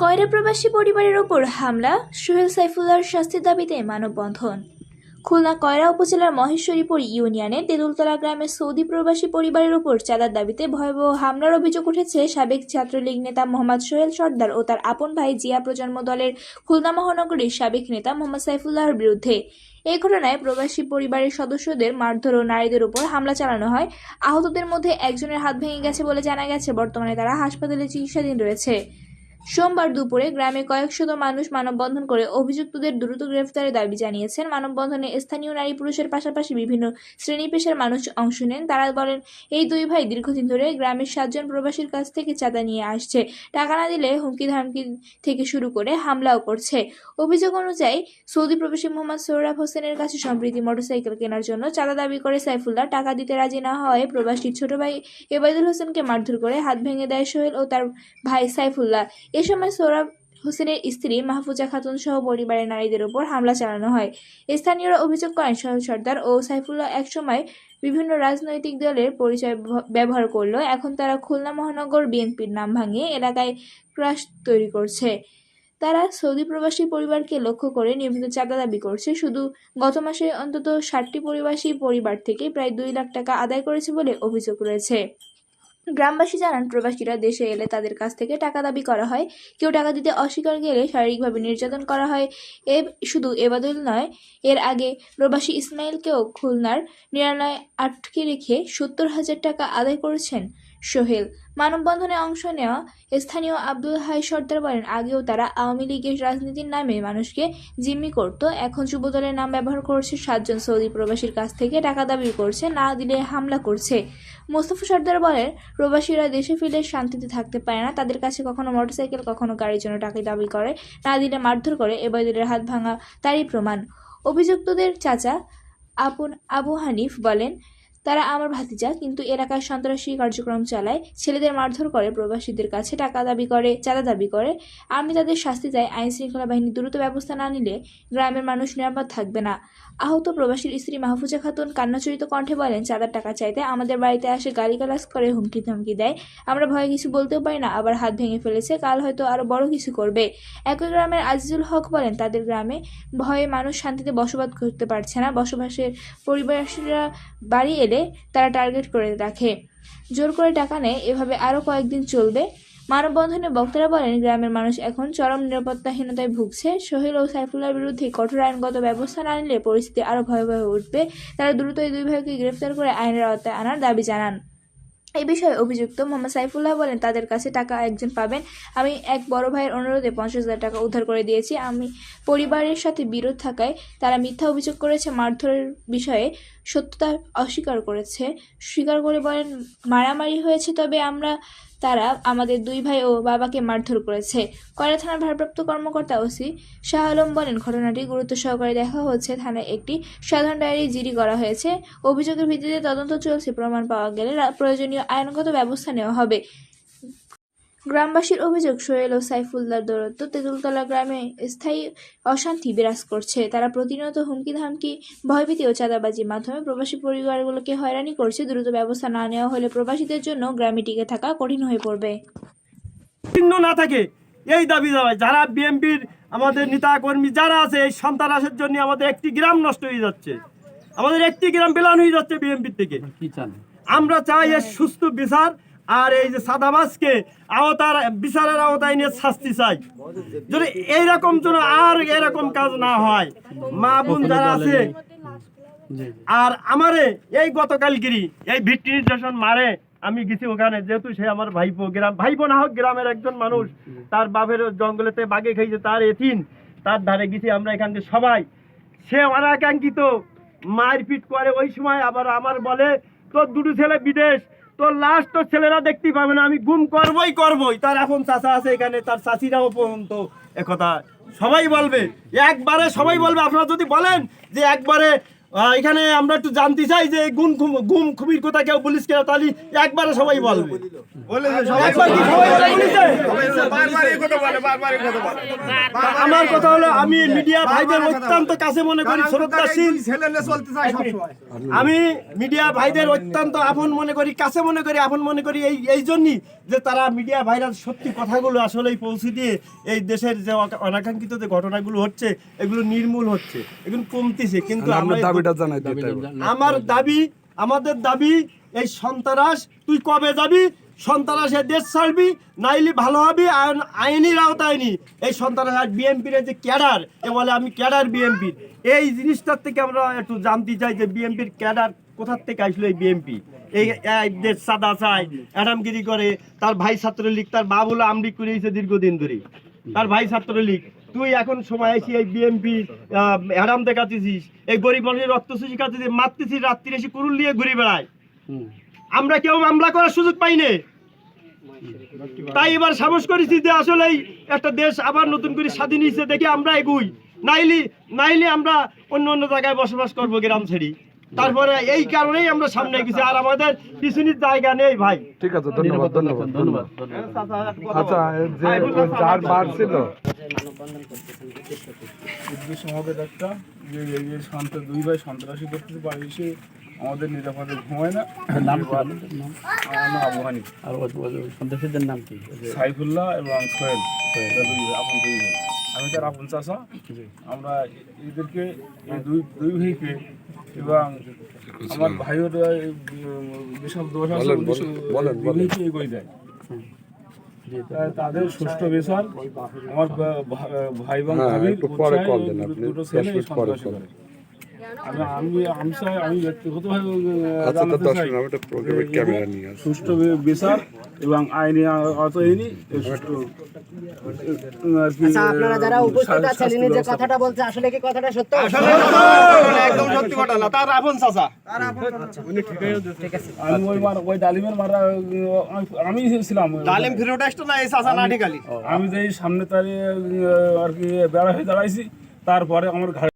কয়রা প্রবাসী পরিবারের ওপর হামলা, সোহেল সাইফুল্লাহর শাস্তির দাবিতে মানববন্ধন। খুলনা কয়রা উপজেলার মহেশ্বরীপুর ইউনিয়নে তেঁতুলতলা গ্রামের সৌদি প্রবাসী পরিবারের ওপর চাঁদার দাবিতে ভয়াবহ হামলার অভিযোগ উঠেছে সাবেক ছাত্রলীগ নেতা মোহাম্মদ সোহেল সর্দার ও তার আপন ভাই জিয়া প্রজন্ম দলের খুলনা মহানগরীর সাবেক নেতা মোহাম্মদ সাইফুল্লাহর বিরুদ্ধে। এই ঘটনায় প্রবাসী পরিবারের সদস্যদের মারধর ও নারীদের উপর হামলা চালানো হয়। আহতদের মধ্যে একজনের হাত ভেঙে গেছে বলে জানা গেছে। বর্তমানে তারা হাসপাতালে চিকিৎসাধীন রয়েছে। সোমবার দুপুরে গ্রামে কয়েকশত মানুষ মানববন্ধন করে অভিযুক্তদের দ্রুত গ্রেফতারের দাবি জানিয়েছেন। মানববন্ধনে স্থানীয় নারী পুরুষের পাশাপাশি বিভিন্ন শ্রেণি পেশার মানুষ অংশ নেন। তারা বলেন, এই দুই ভাই দীর্ঘদিন ধরে গ্রামের সাতজন প্রবাসীর কাছ থেকে চাঁদা নিয়ে আসছে। টাকা না দিলে হুমকি ধামকি থেকে শুরু করে হামলাও করছে। অভিযোগ অনুযায়ী, সৌদি প্রবাসী মোহাম্মদ সৌরভ হোসেনের কাছে সম্প্রীতি মোটরসাইকেল কেনার জন্য চাঁদা দাবি করে সাইফুল্লাহ টাকা দিতে রাজি না হওয়ায় প্রবাসীর ছোট ভাই এবাদুল হোসেনকে মারধর করে হাত ভেঙে দেয় সোহেল ও তার ভাই সাইফুল্লাহ। এ সময় সৌরভ হোসেনের স্ত্রী মাহফুজা খাতুন সহ পরিবারের নারীদের উপর হামলা চালানো হয়। স্থানীয়রা অভিযোগ করেন সোহেল সর্দার ও সাইফুল্লাহ একসময় বিভিন্ন রাজনৈতিক দলের পরিচয় ব্যবহার করল এখন তারা খুলনা মহানগর বিএনপির নাম ভাঙিয়ে এলাকায় ক্রাশ তৈরি করছে। তারা সৌদি প্রবাসী পরিবারকে লক্ষ্য করে নিয়মিত চাঁদা দাবি করছে। শুধু গত মাসে অন্তত ষাটটি পরিবাসী পরিবার থেকে প্রায় দুই লাখ টাকা আদায় করেছে বলে অভিযোগ রয়েছে। গ্রামবাসী জানান, প্রবাসীরা দেশে এলে তাদের কাছ থেকে টাকা দাবি করা হয়। কেউ টাকা দিতে অস্বীকার গেলে শারীরিকভাবে নির্যাতন করা হয়। এ শুধু এবাদুল নয়, এর আগে প্রবাসী ইসমাইলকেও খুলনার নিরানয় আটকে রেখে সত্তর হাজার টাকা আদায় করেছেন সোহেল। মানববন্ধনে অংশ নেওয়া স্থানীয় আব্দুল হাই সর্দার বলেন, আগেও তারা আওয়ামী লীগের রাজনীতির নামে মানুষকে জিম্মি করত। এখন যুবদলের নাম ব্যবহার করছে সাতজন সৌদি প্রবাসীর কাছ থেকে টাকা দাবি করছে, না দিলে হামলা করছে। মোস্তফা সর্দার বলেন, প্রবাসীরা দেশে ফিরে শান্তিতে থাকতে পারে না। তাদের কাছে কখনো মোটরসাইকেল, কখনো গাড়ির জন্য টাকা দাবি করে। না দিলে মারধর করে এবারের হাত ভাঙা তারই প্রমাণ। অভিযুক্তদের চাচা আপন আবু হানিফ বলেন তারা আমার ভাতিজা, কিন্তু এলাকায় সন্ত্রাসী কার্যক্রম চালায়, ছেলেদের মারধর করে, প্রবাসীদের কাছে টাকা দাবি করে, চাঁদা দাবি করে। আমি তাদের শাস্তি চাই, আইন শৃঙ্খলা বাহিনী দ্রুত ব্যবস্থা না নিলে গ্রামের মানুষ নিরাপদ থাকবে না। আহত প্রবাসীর স্ত্রী মাহফুজা খাতুন কান্নাচরিত কণ্ঠে বলেন, চাঁদার টাকা চাইতে আমাদের বাড়িতে আসে গালিগালাজ করে, হুমকি ধমকি দেয়। আমরা ভয়ে কিছু বলতেও পারি না, আবার হাত ভেঙে ফেলেছে, কাল হয়তো আরও বড় কিছু করবে। একই গ্রামের আজিজুল হক বলেন, তাদের গ্রামে ভয়ে মানুষ শান্তিতে বসবাস করতে পারছে না। বসবাসের পরিবাসীরা বাড়ি এলে তারা টার্গেট করে রাখে। জোর করে টাকা নেয়, এভাবে আরও কয়েকদিন চলবে। মানববন্ধনে বক্তারা বলেন, গ্রামের মানুষ এখন চরম নিরাপত্তাহীনতায় ভুগছে। সোহেল ও সাইফুল্লাহর বিরুদ্ধে কঠোর আইনগত ব্যবস্থা না নিলে পরিস্থিতি আরও ভয়াবহ উঠবে। তারা দ্রুত এই দুই ভাইকে গ্রেফতার করে আইনের আওতায় আনার দাবি জানান। এই বিষয়ে অভিযুক্ত মোহাম্মদ সাইফুল্লাহ বলেন, তাদের কাছে টাকা একজন পাবেন। আমি এক বড় ভাইয়ের অনুরোধে পঞ্চাশ হাজার টাকা উদ্ধার করে দিয়েছি। আমি পরিবারের সাথে বিরোধ থাকায় তারা মিথ্যা অভিযোগ করেছে। মারধরের বিষয়ে সত্যতা অস্বীকার করেছে। স্বীকার করে বলেন, মারামারি হয়েছে তবে আমরা, তারা আমাদের দুই ভাই ও বাবাকে মারধর করেছে। কয়লা থানার ভারপ্রাপ্ত কর্মকর্তা ওসি শাহ আলম বলেন, ঘটনাটি গুরুত্ব সহকারে দেখা হচ্ছে থানায় একটি সাধারণ ডায়েরি জিডি করা হয়েছে। অভিযোগের ভিত্তিতে তদন্ত চলছে। প্রমাণ পাওয়া গেলে প্রয়োজনীয় আইনগত ব্যবস্থা নেওয়া হবে। গ্রামবাসীর অভিযোগ সোহেল ও সাইফুল্লাহর দৌরত্ব তেঁতুলতলা গ্রামে স্থায়ী অশান্তি বিরাজ করছে। তারা প্রতিনিয়ত হুমকি ধামকি ভয়ভীতি ও চাঁদাবাজির মাধ্যমে প্রবাসী পরিবারগুলোকে হয়রানি করছে। দ্রুত ব্যবস্থা না নেওয়া হলে প্রবাসীদের জন্য গ্রামে টিকে থাকা কঠিন হয়ে পড়বে। চিহ্ন না থাকে। এই দাবি দাবায় যারা বিএমপির আমাদের নেতা কর্মী যারা আছে এই সন্ত্রাসের জন্য আমাদের একটি গ্রাম নষ্ট হয়ে যাচ্ছে। আমাদের একটি গ্রাম বেলান হয়ে যাচ্ছে বিএমপির থেকে। আমরা চাই এর সুস্থ বিচার আর এই যে সাদাবাসকে আওতার বিচারের আওতায় নিয়ে শাস্তি চাই। যদি এইরকম যেন আর এরকম কাজ না হয় মা বোন যারা আছে আর আমারে এই গতকালগিরি এই ভিত্তি নির্দেশন মারে আমি গেছি ওখানে যেহেতু সে আমার ভাইপো গ্রাম ভাইপো না হোক গ্রামের একজন মানুষ তার বাপের জঙ্গলেতে বাগে খাইছে তার এথিন তার ধারে গেছি আমরা এখান থেকে সবাই। সে অনাকাঙ্ক্ষিত মারপিট করে ওই সময় আবার আমার বলে তোর দুটো ছেলে বিদেশ তোর লাস্ট তোর ছেলেরা দেখতে পাবে না আমি গুম করবই করবই। তার এখন চাষা আছে এখানে তার চাষিরাও পর্যন্ত একথা সবাই বলবে। একবারে সবাই বলবে আপনারা যদি বলেন যে একবারে এখানে আমরা একটু জানতে চাই যে গুম গুম খুবির কোথায় কেউ বলিস কেউ তাহলে একবারে সবাই বলবে। বলে? আমার কথা হলো আমি মিডিয়া ভাইদের অত্যন্ত কাছে মনে করি শ্রদ্ধাশীল আমি মিডিয়া ভাইদের অত্যন্ত আপন মনে করি কাছে মনে করি আপন মনে করি এই এই জন্যই যে তারা মিডিয়া ভাইরা সত্যি কথাগুলো আসলেই পৌঁছে দিয়ে এই দেশের যে অনাকাঙ্ক্ষিত যে ঘটনাগুলো হচ্ছে এগুলো নির্মূল হচ্ছে এগুলো কমতেছে কিন্তু আমরা দাবিটা জানাই আমার দাবি আমাদের দাবি এই সন্ত্রাস তুই কবে যাবি সন্ত্রাসে দেশ ছাড়বি, নাইলে ভালো হবে আইন আইনের আওতায় নি। এই সন্ত্রাস আর বিএনপির যে ক্যাডার, এ বলে আমি ক্যাডার বিএনপির এই জিনিসটার থেকে আমরা একটু জানতে চাই যে বিএনপির ক্যাডার কোথার থেকে আসলো এই বিএনপি এই দেশ সাদা চায়, অ্যাডামগিরি করে, তার ভাই ছাত্রলীগ, তার বাবুল আমলিগ করেছে দীর্ঘদিন ধরে। তার ভাই ছাত্রলীগ, তুই এখন সময় এসে এই বিএমপি হ্যারাম দেখাতেছিস, এই গরিব মানুষের রক্ত সুশি খাতেছিস, মারতেছিস রাত্রি এসে কুরুল নিয়ে ঘুরে বেড়ায়। আমরা কেউ মামলা করার সুযোগ পাই না। তাই এবার সাহস করেছি যে আসলে একটা দেশ আবার নতুন করে স্বাধীন হিসেবে দেখে আমরা এগুই। নাইলে নাইলে আমরা অন্য অন্য জায়গায় বসবাস করব গ্রাম ছেড়ে। তারপরে এই কারণেই আমরা সামনে গেছি আর আমাদের পিছনের জায়গা নেই ভাই। ঠিক আছে ধন্যবাদ ধন্যবাদ ধন্যবাদ। আচ্ছা যে যার বার ছিল। উদ্দেশ্য আমাদের একটা যে এই দুই ভাই সন্ত্রাসী করতে পারে এসে আমাদের নিরাপদে ঘুমায় না। নাম নাম আবু হানি আর সন্ত্রাসীদের নাম কি? সাইফুল্লাহ এবং সোহেল। আপন দুই আমি তার আপন চাষা আমরা এদেরকে এই দুই দুই ভাইকে এবং আমার ভাইয়েরা যেসব দোষ আছে এগোয় দেয়। তাদের সুষ্ঠু বিচার আমার ভাই বোন হ্যাঁ, দুটো ছেলে সন্ত্রাসী করে। আমি আমি আমি ব্যক্তিগতভাবে আহ, আচ্ছা তো জানাতে দশ চাই। মিনিট আমি একটা প্রোগ্রামে যে ক্যামেরা এদের নিয়ে আসি সুষ্ঠু বিচার এবং আইনি আওতায়নি সুষ্ঠু আর কি, আচ্ছা আপনারা যারা উপস্থিত আছেন যে কথাটা বলছে আসলে কি কথাটা সত্য? একদম সত্যি কথা না। তার আপন চাচা। আমি ওই মার ওই ডালিমের মারা আমি- ছিলাম। ডালিম ফিরোট আসতো না এই চাচা নাটি আমি যে সামনে তারে আর কি বেড়া হয়ে দাঁড়াইছি তারপরে আমার ঘাড়ে